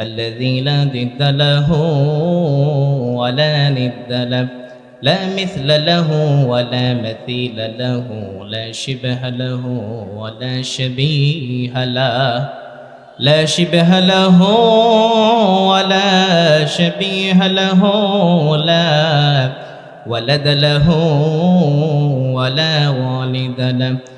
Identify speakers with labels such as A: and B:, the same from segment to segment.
A: الذي لا ضد له ولا ند له لا مثل له ولا مثيل له لا شبه له ولا شبيه له لا شبه له ولا شبيه له لا ولد له ولا والد له.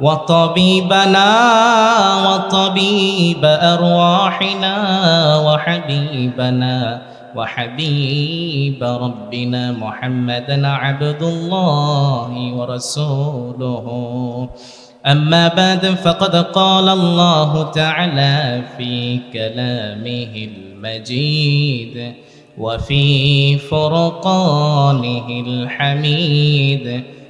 A: وطبيبنا وطبيب أرواحنا وحبيبنا وحبيب ربنا محمدا عبد الله ورسوله. أما بعد فقد قال الله تعالى في كلامه المجيد وفي فرقانه الحميد.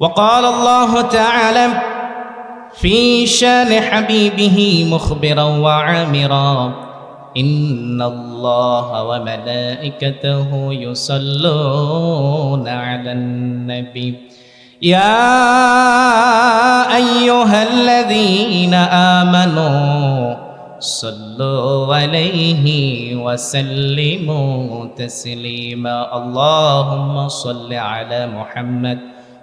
A: وقال الله تعالى في شان حبيبه مخبرا وعامرا إن الله وملائكته يصلون على النبي. يا أيها الذين آمنوا صلوا عليه وسلموا تسليما. اللهم صل على محمد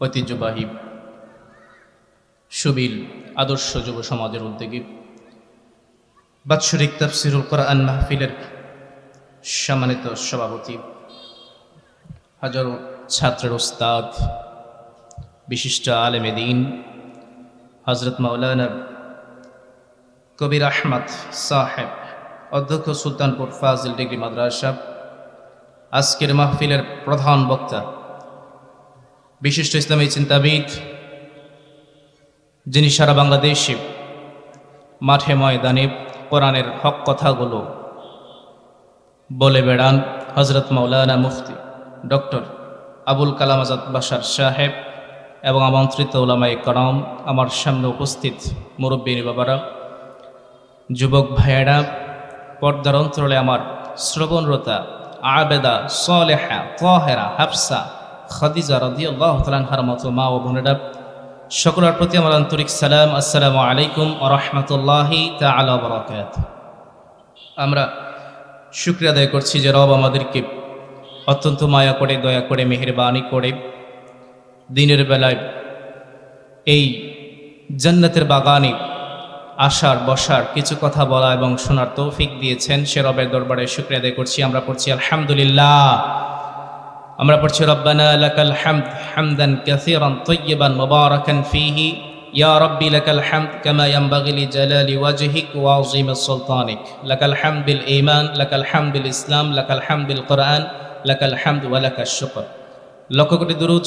A: ঐতিহ্যবাহী সুবিল আদর্শ যুব সমাজের উদ্যোগে বাৎসরিক তাফসিরুল কোরআন মাহফিলের সম্মানিত সভাপতি হাজারো ছাত্রের ওস্তাদ, বিশিষ্ট আলেমে দিন হজরত মাওলানা কবির আহমদ সাহেব, অধ্যক্ষ সুলতানপুর ফাজিল ডিগ্রি মাদ্রাসা আজকের মাহফিলের প্রধান বক্তা, বিশিষ্ট ইসলামী চিন্তাবিদ, যিনি সারা বাংলাদেশে মাঠে ময়দানে কোরআনের হক কথাগুলো বলে বেড়ান হজরত মাওলানা মুফতি ডক্টর আবুল কালাম আজাদ বাসার সাহেব এবং আমন্ত্রিত ওলামাই করম, আমার সামনে উপস্থিত মুরব্বী বাবারা, যুবক ভাইয়েরা, পর্দার অন্তরালে আমার শ্রবণরতা আবেদা, সলেহা, তহেরা, হাফসা, খাদিজা রদি আল্লাহ তালানহার মতো মা ও বোনেরা, সকলের প্রতি আমার আন্তরিক সালাম। আসসালামু আলাইকুম রহমতুল্লাহি তালা বরকাত আমরা শুক্রিয়া আদায় করছি যে রব আমাদেরকে অত্যন্ত মায়া করে, দয়া করে, মেহরবানি করে দিনের বেলায় এই জান্নাতের বাগানে আসার বসার কিছু কথা বলা এবং শোনার তৌফিক দিয়েছেন সে রবের দরবারে শুক্রিয়া আদায় করছি। আমরা পড়ছি, আলহামদুলিল্লাহ। আমরা পড়ছি, রব্বানা লাকাল হামদ হামদান কাসীরান তাইয়িবান মুবারাকান ফীহি। ইয়া রাব্বি লাকাল হামদ কামা ইয়ানবাগি লিজালালি ওয়াজহিক ওয়া আযীমি সুলতানিক। লাকাল হামদ বিল ঈমান, লাকাল হামদ বিল ইসলাম, লাকাল হামদ বিল কুরআন লাকাল হামদ ওয়া লাকাশ শুকর। লক্ষ কোটি দুরূদ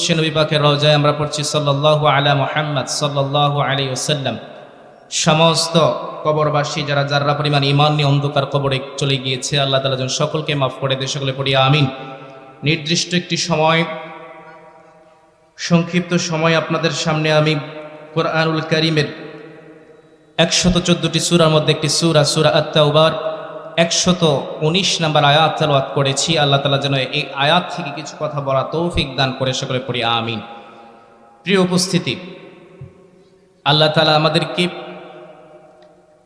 A: আমরা পড়ছি, সাল্লাল্লাহু আলা মুহাম্মদ সমস্ত কবরবাসী যারা যারা পরিমাণ ইমান নিয়ে অন্ধকার কবরে চলে গিয়েছে, আল্লাহ তালা যেন সকলকে মাফ করে দিয়ে, সকলে পড়ি আমিন। নির্দিষ্ট একটি সময়, সংক্ষিপ্ত সময় আপনাদের সামনে আমি কোরআনুল করিমের একশত চোদ্দটি সুরার মধ্যে একটি সুরা সুরা আত্মাউবার একশত উনিশ নাম্বার আয়াত তেলাওয়াত করেছি। আল্লাহ তালা যেন এই আয়াত থেকে কিছু কথা বলা তৌফিক দান করে, সকলে পড়ি আমিন। প্রিয় উপস্থিতি, আল্লাহ তালা আমাদেরকে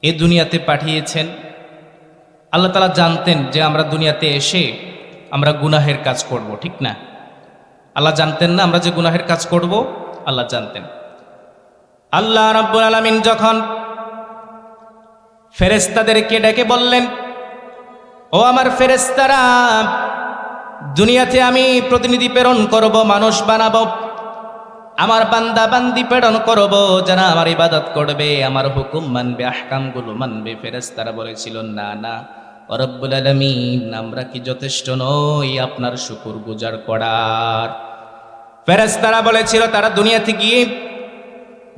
A: এ দুনিয়াতে পাঠিয়েছেন। আল্লাহ তালা জানতেন যে আমরা দুনিয়াতে এসে আমরা গুনাহের কাজ করব, ঠিক না? আল্লাহ জানতেন না আমরা যে গুনাহের কাজ করব, আল্লাহ জানতেন। আল্লাহ রাব্বুল আলামিন যখন ফেরেস্তাদেরকে ডেকে বললেন, ও আমার ফেরেস্তারা দুনিয়াতে আমি প্রতিনিধি প্রেরণ করব, মানুষ বানাবো আমার বান্দা বান্দি প্রেরণ করব, যারা আমার ইবাদত করবে, আমার হুকুম মানবে আহকাম আহকামগুলো মানবে ফেরেস্তারা বলেছিল, না না রব্বুল আলমিন, আমরা কি যথেষ্ট নই আপনার শুকুর গুজার করার? ফেরেস্তারা বলেছিল, তারা দুনিয়াতে গিয়ে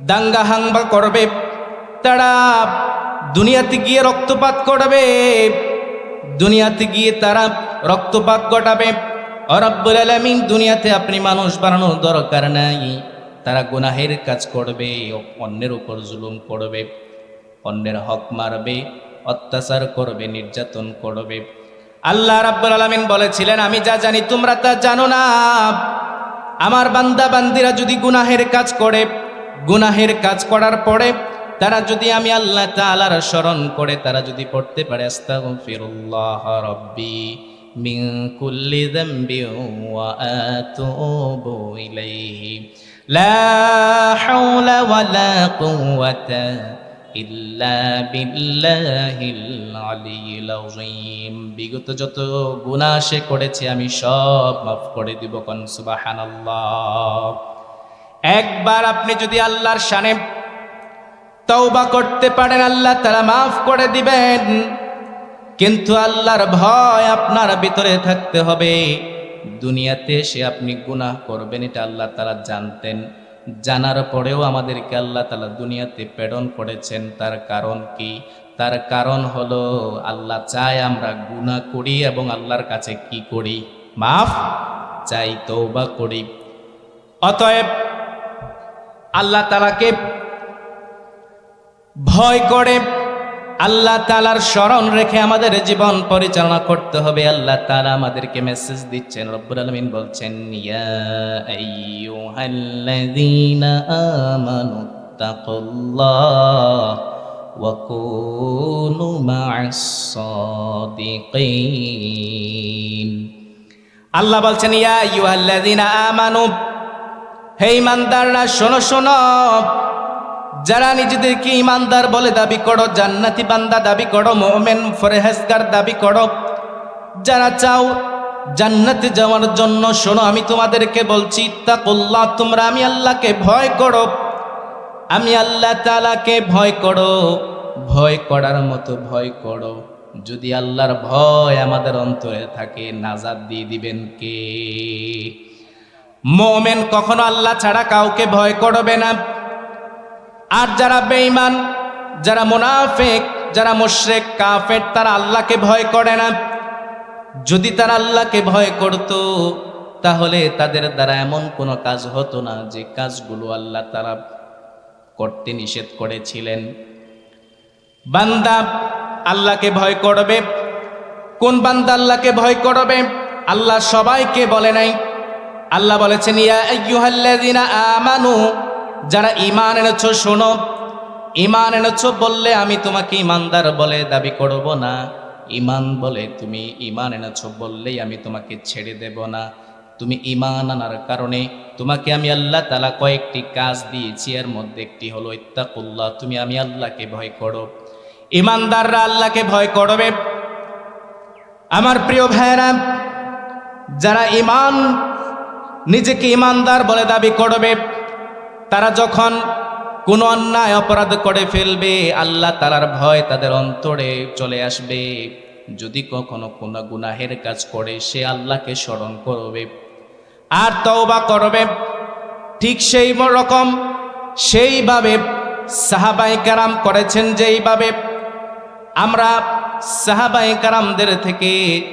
A: দাঙ্গা হাঙ্গা করবে, তারা দুনিয়াতে গিয়ে রক্তপাত করবে দুনিয়াতে গিয়ে তারা রক্তপাত ঘটাবে। অরব্বুল আলমিন, দুনিয়াতে আপনি মানুষ বানানোর দরকার নাই। তারা গুনাহের কাজ করবে, অন্যের উপর জুলুম করবে, অন্যের হক মারবে, অত্যাচার করবে, নির্যাতন করবে। আল্লাহ রাব্বুল আলামিন বলেছিলেন, আমি যা জানি তোমরা তা জানো না। আমার বান্দা বান্দিরা যদি গুনাহের কাজ করে, গুনাহের কাজ করার পরে তারা যদি আমি আল্লাহ তাআলার স্মরণ করে, তারা যদি পড়তে পারে, আস্তাগফিরুল্লাহ রাব্বি মিন কুল্লি যামবি ওয়া আতুবু ইলাইহি। লা হাওলা ওয়ালা কুওয়াতা ইল্লা বিল্লাহিল আলিয়্যিল আযীম। বিগত যত গুনাহ সে করেছে, আমি সব মাফ করে দিব কোন, সুবহানাল্লাহ। একবার আপনি যদি আল্লাহর শানে তওবা করতে পারেন, আল্লাহ তারা মাফ করে দিবেন। কিন্তু আল্লাহর ভয় আপনার ভিতরে থাকতে হবে। দুনিয়াতে সে আপনি গুনাহ করবেন, এটা আল্লাহ তালা জানতেন। জানার পরেও আমাদেরকে আল্লাহ তালা দুনিয়াতে প্রেরণ করেছেন। তার কারণ কি? তার কারণ হলো আল্লাহ চায় আমরা গুনাহ করি এবং আল্লাহর কাছে কি করি? মাফ চাই তৌবা করি। অতএব আল্লাহ তালাকে ভয় করে আল্লাহ তালার স্মরণ রেখে আমাদের জীবন পরিচালনা করতে হবে। আল্লাহ তালা আমাদেরকে মেসেজ দিচ্ছেন, রব্বুল আলমিন বলছেন আল্লাহ বলছেন, ইয়া আইয়ুহাল্লাযীনা আমানু, হে ইমানদাররা শোনো শোনো যারা নিজেদেরকে ইমানদার বলে দাবি করো, জান্নাতি বান্দা দাবি করো, মোমেন, ফরেহেজগার দাবি করো, যারা চাও জান্নাতে যাওয়ার জন্য, শোনো, আমি তোমাদেরকে বলছি তা তাকুল্লাহ তোমরা আমি আল্লাহকে ভয় করো। আমি আল্লাহ তালাকে ভয় করো, ভয় করার মতো ভয় করো। যদি আল্লাহর ভয় আমাদের অন্তরে থাকে, নাজাদ দিয়ে দিবেন কে? মোমেন কখনো আল্লাহ ছাড়া কাউকে ভয় করবে না। আর যারা বেঈমান, যারা মোনাফেক, যারা মোশরেক, কাফের, তারা আল্লাহকে ভয় করে না। যদি তারা আল্লাহকে ভয় করত, তাহলে তাদের দ্বারা এমন কোনো কাজ হতো না যে কাজগুলো আল্লাহ তারা করতে নিষেধ করেছিলেন। বান্দা আল্লাহকে ভয় করবে। কোন বান্দা আল্লাহকে ভয় করবে? আল্লাহ সবাইকে বলে নাই। আল্লাহ বলেছেন, ইয়া আইয়ুহাল্লাযীনা আমানু যারা ইমান এনেছ, শোনো। ইমান এনেছ বললে আমি তোমাকে ইমানদার বলে দাবি করব না। ইমান বলে তুমি ইমান এনেছ বললেই আমি তোমাকে ছেড়ে দেব না। তুমি ইমান আনার কারণে তোমাকে আমি আল্লাহ তালা কয়েকটি কাজ দিয়েছি। এর মধ্যে একটি হলো ইত্তাকুল্লাহ, তুমি আমি আল্লাহকে ভয় করো। ইমানদাররা আল্লাহকে ভয় করবে। আমার প্রিয় ভাইয়েরা, যারা ইমান নিজেকে ইমানদার বলে দাবি করবে তারা যখন কোনো অন্যায় অপরাধ করে ফেলবে, আল্লাহ তালার ভয় তাদের অন্তরে চলে আসবে। যদি কখনো কোনো গুনাহের কাজ করে, সে আল্লাহকে স্মরণ করবে আর তওবা করবে। ঠিক সেই রকম সেইভাবে সাহাবাই কারাম করেছেন যেইভাবে আমরা সাহাবাই কারামদের থেকে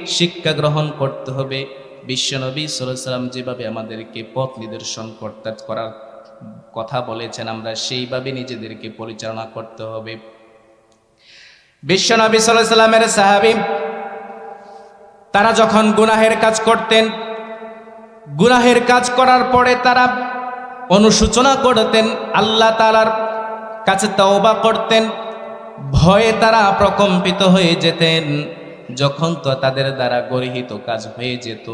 A: শিক্ষা গ্রহণ করতে হবে। বিশ্বনবী সাল্লাম যেভাবে আমাদেরকে পথ নিদর্শন করার কথা বলেছেন, আমরা সেইভাবে নিজেদেরকে পরিচালনা করতে হবে। বিশ্বনবী সাল্লামের সাহাবি, তারা যখন গুনাহের কাজ করতেন, গুনাহের কাজ করার পরে তারা অনুসূচনা করতেন, আল্লাহ তালার কাছে তওবা করতেন, ভয়ে তারা প্রকম্পিত হয়ে যেতেন। যখন তো তাদের দ্বারা গরিহিত কাজ হয়ে যেত,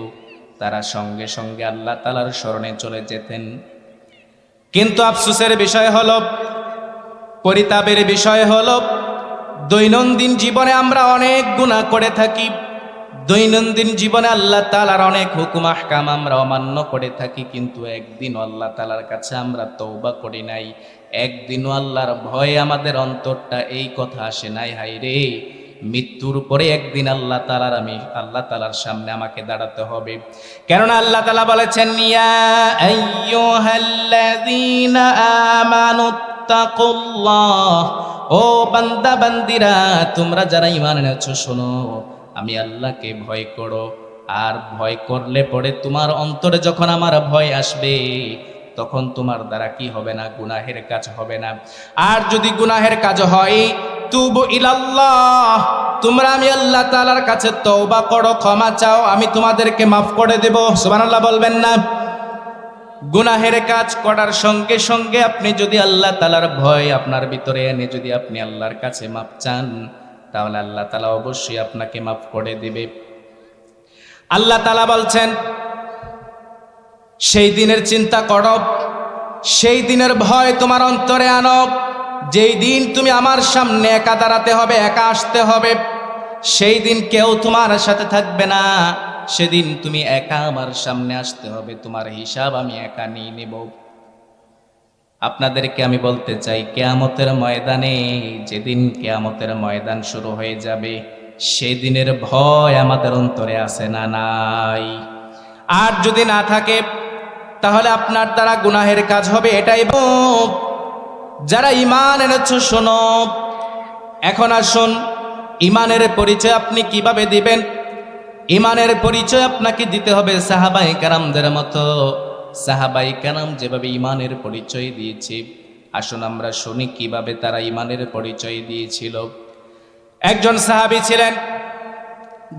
A: তারা সঙ্গে সঙ্গে আল্লাহ তালার স্মরণে চলে যেতেন। কিন্তু আফসুসের বিষয় হল, পরিতাপের বিষয় হল, দৈনন্দিন জীবনে আমরা অনেক গুণা করে থাকি। দৈনন্দিন জীবনে আল্লাহ তালার অনেক হুকুম, আহকাম আমরা অমান্য করে থাকি, কিন্তু একদিন আল্লাহ তালার কাছে আমরা তৌবা করি নাই। একদিনও আল্লাহর ভয়ে আমাদের অন্তরটা এই কথা আসে নাই হাই রে! মৃত্যুর পরে একদিন আল্লাহ তালার আমি, আল্লাহ তালার সামনে আমাকে দাঁড়াতে হবে। কেননা আল্লাহ তালা বলেছেন, ইয়া আইয়ুহাল্লাযীনা আমানুত্তাকুল্লাহ ও বান্দা, বান্দিরা, তোমরা যারা ঈমান এনেছো, শোনো, আমি আল্লাহকে ভয় করো। আর ভয় করলে পরে তোমার অন্তরে যখন আমার ভয় আসবে, তখন তোমার দ্বারা কি হবে না? গুনাহের কাজ হবে না। আর যদি গুনাহের কাজ হয়, তুবু ইলাল্লাহ। তোমরা আমি আল্লাহ তাআলার কাছে তওবা করো, ক্ষমা চাও, আমি তোমাদেরকে মাফ করে দেব। সুবহানাল্লাহ বলবেন না। গুনাহের কাজ করার সঙ্গে সঙ্গে আপনি যদি আল্লাহ তালার ভয় আপনার ভিতরে এনে যদি আপনি আল্লাহর কাছে মাপ চান, তাহলে আল্লাহ তালা অবশ্যই আপনাকে মাফ করে দেবে। আল্লাহ তালা বলছেন, সেই দিনের চিন্তা করো, সেই দিনের ভয় তোমার অন্তরে আনো। যেই দিন তুমি আমার সামনে একা দাঁড়াতে হবে, একা আসতে হবে, সেই দিন কেউ তোমার সাথে থাকবে না। সেদিন তুমি একা আমার সামনে আসতে হবে, তোমার হিসাব আমি একা নিয়ে নেব। আপনাদেরকে আমি বলতে চাই, কেয়ামতের ময়দানে যেদিন কেয়ামতের ময়দান শুরু হয়ে যাবে, সেদিনের ভয় আমাদের অন্তরে আছে না নাই। আর যদি না থাকে, তাহলে আপনার দ্বারা গুনাহের কাজ হবে এটাই যারা ইমান এনেছ, শোনো। এখন আসুন ইমানের পরিচয় আপনি কীভাবে দিবেন? ইমানের পরিচয় আপনাকে দিতে হবে সাহাবাই কারামদের মতো। সাহাবাই কারাম যেভাবে ইমানের পরিচয় দিয়েছে, আসুন আমরা শুনি কীভাবে তারা ইমানের পরিচয় দিয়েছিল। একজন সাহাবি ছিলেন,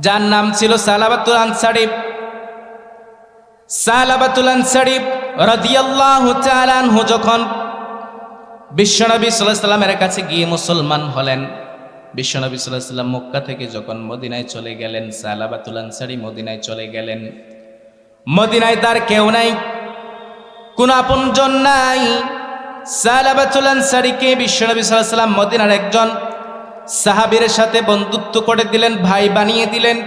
A: যার নাম ছিল সালাবাতুল আনসারি। সালাবাতুল আনসারি রাদিয়াল্লাহু তাআলা যখন বিশ্বনবী সাল্লাল্লাহু আলাইহি সাল্লামের কাছে গিয়ে মুসলমান হলেন বিশ্বনবী সাল্লাম মক্কা থেকে যখন মদিনায় চলে গেলেন, সালাবাতুল আনসারি মদিনায় চলে গেলেন। মদিনায় তার কেউ নাই, কোন আপনজন নাই। সালাবাতুল আনসারিকে বিশ্বনবী সাল্লাম মদিনার একজন সাহাবীর সাথে বন্ধুত্ব করে দিলেন, ভাই বানিয়ে দিলেন।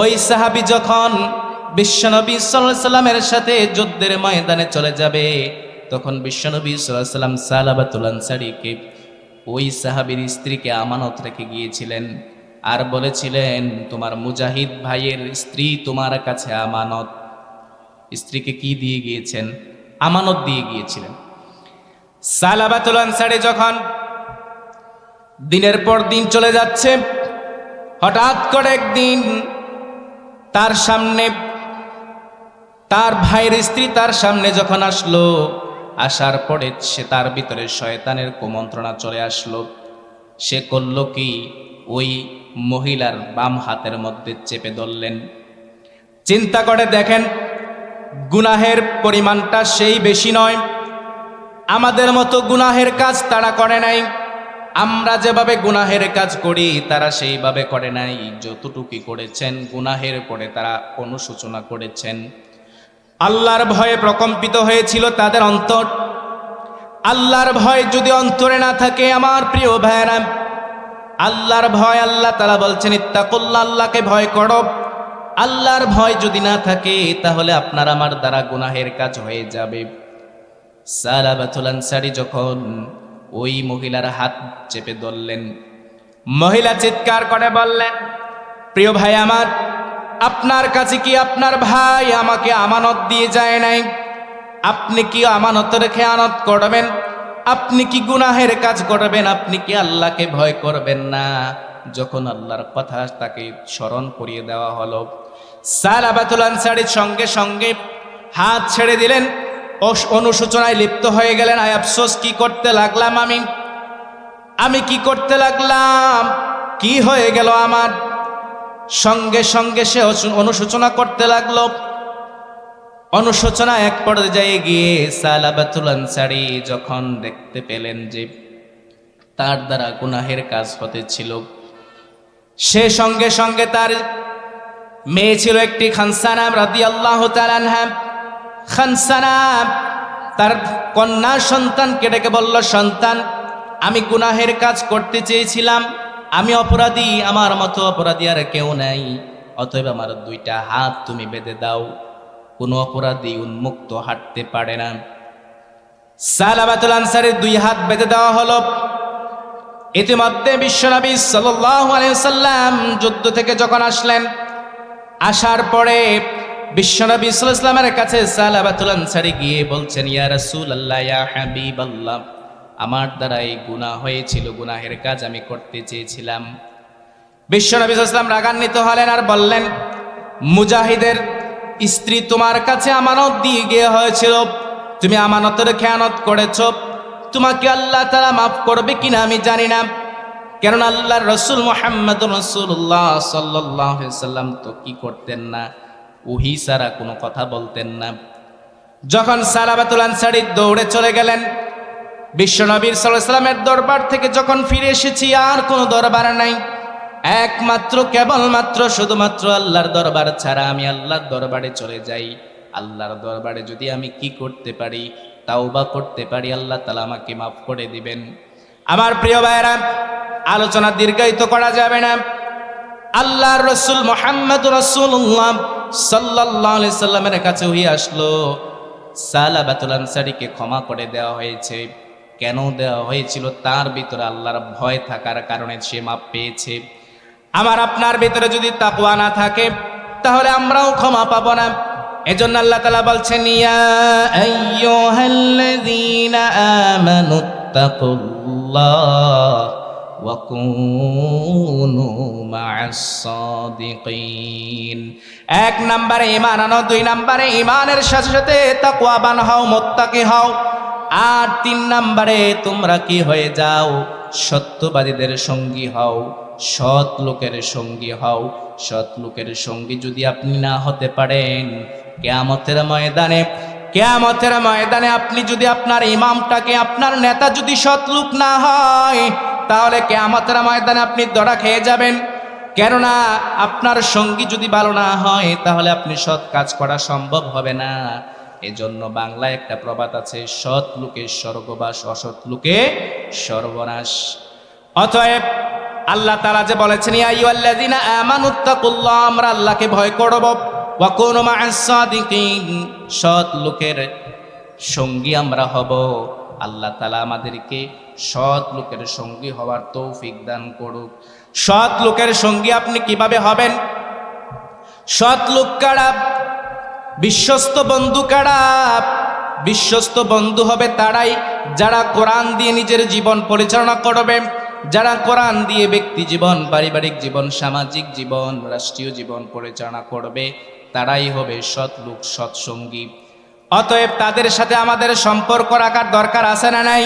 A: ওই সাহাবী যখন বিশ্বনবী সাল্লামের সাথে যুদ্ধের ময়দানে চলে যাবে, তখন বিশ্বনবী সাল্লাল্লাহু সাল্লাম সালাবাতুল আনসারিকে ওই সাহাবীর স্ত্রীকে আমানত রেখে গিয়েছিলেন আর বলেছিলেন, তোমার মুজাহিদ ভাইয়ের স্ত্রী তোমার কাছে আমানত। স্ত্রীকে কি দিয়ে গিয়েছেন? আমানত দিয়ে গিয়েছিলেন। সালাবাতুল আনসারি যখন দিনের পর দিন চলে যাচ্ছে, হঠাৎ করে একদিন তার সামনে, তার ভাইয়ের স্ত্রী তার সামনে যখন আসলো আসার পরে সে তার ভিতরে শয়তানের কুমন্ত্রণা চলে আসলো। সে করল কি? ওই মহিলার বাম হাতের মধ্যে চেপে ধরলেন। চিন্তা করে দেখেন, গুনাহের পরিমাণটা সেই বেশি নয়। আমাদের মতো গুনাহের কাজ তারা করে নাই। আমরা যেভাবে গুনাহের কাজ করি, তারা সেইভাবে করে নাই। যতটুকু করেছেন, গুনাহের পরে তারা অনুশোচনা করেছেন। আল্লাহর ভয়ে প্রকম্পিত হয়েছিল তাদের অন্তর। আল্লাহর ভয় যদি অন্তরে না থাকে আমার প্রিয় ভাইরা আল্লাহর ভয় আল্লাহ তারা বলছেন ইত্তাকুল্লা আল্লাহকে ভয় করো। আল্লাহর ভয় যদি না থাকে, তাহলে আপনার আমার দ্বারা গুনাহের কাজ হয়ে যাবে। সারাবাতুল আনসারি যখন ওই মহিলার হাত চেপে ধরলেন, মহিলা চিৎকার করে বললেন, প্রিয় ভাই আমার আপনার কাছে কি আপনার ভাই আমাকে আমানত দিয়ে যায় নাই? আপনি কি আমানত রেখে আনত করবেন? আপনি কি গুনাহের কাজ করবেন? আপনি কি আল্লাহকে ভয় করবেন না? যখন আল্লাহর কথা তাকে স্মরণ করিয়ে দেওয়া হলো, সালাবাতুল আনসারির সঙ্গে সঙ্গে হাত ছেড়ে দিলেন। অনুশোচনায় লিপ্ত হয়ে গেলেন। আয় আফসোস, কি করতে লাগলাম আমি? আমি কি করতে লাগলাম? কি হয়ে গেল আমার? সঙ্গে সঙ্গে সে অনুশোচনা করতে লাগল। অনুশোচনা এক পর্যায়ে গিয়ে সালাবাতুল আনসারি যখন দেখতে পেলেন যে তার দ্বারা গুনাহের কাজ হতেছিল সে সঙ্গে সঙ্গে তার মেয়ে ছিল একটি খানসানা রাদি আল্লাহ খানসানা, তার কন্যা সন্তানকে ডেকে বলল, সন্তান, আমি গুনাহের কাজ করতে চেয়েছিলাম। আমি অপরাধী, আমার মতো অপরাধী আর কেউ নাই। অতএব আমার দুইটা হাত তুমি বেঁধে দাও। কোনো অপরাধী উন্মুক্ত হাঁটতে পারে না। সালাবাতুল আনসারের দুই হাত বেঁধে দেওয়া হলো। ইতিমধ্যে বিশ্বনবী সাল্লাম যুদ্ধ থেকে যখন আসলেন, আসার পরে বিশ্বনবী সাল্লামের কাছে সালাবাতুল আনসারি গিয়ে বলছেন, ইয়া রাসূলুল্লাহ, ইয়া হাবিবাল্লাহ। আমার দ্বারা এই গুনাহ হয়েছিল, গুনাহের কাজ আমি করতে চেয়েছিলাম। বিশ্বনবী সাল্লাম রাগান্বিত হলেন আর বললেন, মুজাহিদের স্ত্রী তোমার কাছে আমানত দিয়ে গিয়ে হয়েছিল। তুমি আমানতের খেয়ানত করেছ। তোমাকে আল্লাহ তারা মাফ করবে কিনা আমি জানি না। কেননা আল্লাহর রসুল মোহাম্মদ রসুল্লাহ সাল্লাহ সাল্লাম তো কি করতেন না? উহি সারা কোনো কথা বলতেন না। যখন সালাবাতুল আনসারি দৌড়ে চলে গেলেন বিশ্বনবীর সাল্লামের দরবার থেকে যখন ফিরে এসেছি, আর কোনো দরবার নাই। একমাত্র, কেবলমাত্র, শুধুমাত্র আল্লাহর দরবার ছাড়া আমি আল্লাহর দরবারে চলে যাই। আল্লাহর দরবারে যদি আমি কি করতে পারি, তাওবা করতে পারি, আল্লাহ তালা আমাকে মাফ করে দিবেন। আমার প্রিয় ভাইয়েরা, আলোচনা দীর্ঘায়িত করা যাবে না। আল্লাহর রসুল মোহাম্মদ রসুল্লাহ সাল্লাহ সাল্লামের কাছে হয়ে আসলো, সালাবাতুল আনসারিকে ক্ষমা করে দেওয়া হয়েছে। কেন দেওয়া হয়েছিল? তার ভিতরে আল্লাহর ভয় থাকার কারণে সে মাপ পেয়েছে। আমার আপনার ভিতরে যদি তাকুয়া না থাকে, তাহলে আমরাও ক্ষমা পাবো না। এজন্য আল্লাহ তালা বলছেন, ইয়া আইয়ুহাল্লাযীনা আমানুত্তাকুল্লাহ ওয়া কুনু মা'আস সাদিকিন। এক নম্বরে ঈমান আনো, দুই নম্বরে ঈমানের সাথে সাথে তাকওয়াবান হও মুত্তাকি হও। আর তিন নাম্বারে তোমরা কি হয়ে যাও? সত্যবাদীদের সঙ্গী হও, সৎ লোকের সঙ্গী হও। সৎ লোকের সঙ্গী যদি আপনি না হতে পারেন, কেয়ামতের ময়দানে কেয়ামতের ময়দানে আপনি যদি আপনার ইমামটাকে, আপনার নেতা যদি সৎ লোক না হয়, তাহলে কেয়ামতের ময়দানে আপনি দড়া খেয়ে যাবেন। কেননা আপনার সঙ্গী যদি ভালো না হয়, তাহলে আপনি সৎ কাজ করা সম্ভব হবে না। এজন্য বাংলায় একটা প্রবাদ আছে, সৎ লোকে স্বর্গবাস, অসৎ লোকে সর্বনাশ। অতএব আল্লাহ তারা যে বলেছেন, ইয়া আইয়ুহাল্লাযীনা আমানুত্তাকুল্লাহ আমরা আল্লাহকে ভয় করব। ওয়া কুনু মা'আস সাদিকিন সৎ লোকের সঙ্গী আমরা হব। আল্লাহ তালা আমাদেরকে সৎ লোকের সঙ্গী হওয়ার তৌফিক দান করুক। সৎ লোকের সঙ্গী আপনি কীভাবে হবেন? সৎ লোক কারা? বিশ্বস্ত বন্ধু কারা? বিশ্বস্ত বন্ধু হবে তারাই যারা কোরআন দিয়ে নিজের জীবন পরিচালনা করবে, যারা কোরআন দিয়ে ব্যক্তি জীবন, পারিবারিক জীবন, সামাজিক জীবন, রাষ্ট্রীয় জীবন পরিচালনা করবে, তারাই হবে সৎ লোক সৎসঙ্গী অতএব তাদের সাথে আমাদের সম্পর্ক রাখার দরকার আছে না নাই?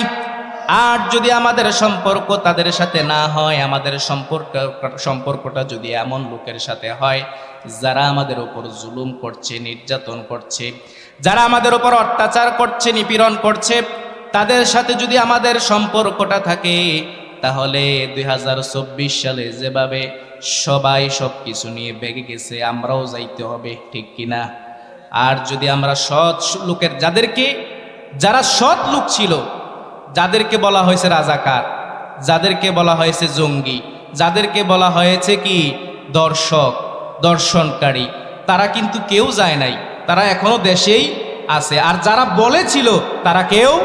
A: আর যদি আমাদের সম্পর্ক তাদের সাথে না হয়, আমাদের সম্পর্ক, সম্পর্কটা যদি এমন লোকের সাথে হয়, যারা আমাদের উপর জুলুম করছে, নির্যাতন করছে, যারা আমাদের উপর অত্যাচার করছে, নিপীড়ন করছে, তাদের সাথে যদি আমাদের সম্পর্কটা থাকে, তাহলে দুই হাজার চব্বিশ সালে যেভাবে সবাই সব কিছু নিয়ে বেগে গেছে, আমরাও যাইতে হবে, ঠিক কিনা? আর যদি আমরা সৎ লোকের, যাদেরকে, যারা সৎ লোক ছিল যাদেরকে বলা হয়েছে রাজাকার, যাদেরকে বলা হয়েছে জঙ্গি, যাদেরকে বলা হয়েছে কি? দর্শক, দর্শনকারী। তারা কিন্তু কেউ যায় নাই, তারা এখনও দেশেই আছে। আর যারা বলেছিল, তারা কেউ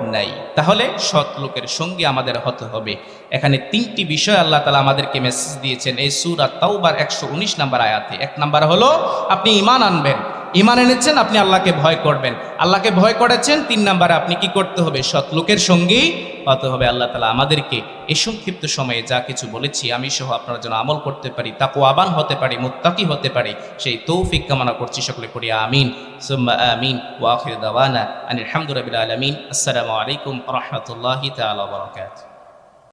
A: নাই। তাহলে সৎ লোকের সঙ্গে আমাদের হতে হবে। এখানে তিনটি বিষয় আল্লাহ তালা আমাদেরকে মেসেজ দিয়েছেন। এই সুরা তাওবার একশো উনিশ নাম্বার আয়াতে। এক নাম্বার হলো, আপনি ইমান আনবেন। ইমান এনেছেন, আপনি আল্লাহকে ভয় করবেন। আল্লাহকে ভয় করেছেন, তিন নাম্বারে আপনি কি করতে হবে? সৎ লোকের সঙ্গেই হতে হবে। আল্লাহ তালা আমাদেরকে এই সংক্ষিপ্ত সময়ে যা কিছু বলেছি, আমি সহ আপনারা যেন আমল করতে পারি তাকু আবান হতে পারি, মুত্তাকি হতে পারি, সেই তৌফিক কামনা করছি, সকলে করি আমিন। আমিন ওয়াখির দাওয়ানা আলামিন। আসসালামু আলাইকুম রহমতুল্লাহি বারাকাতুহু।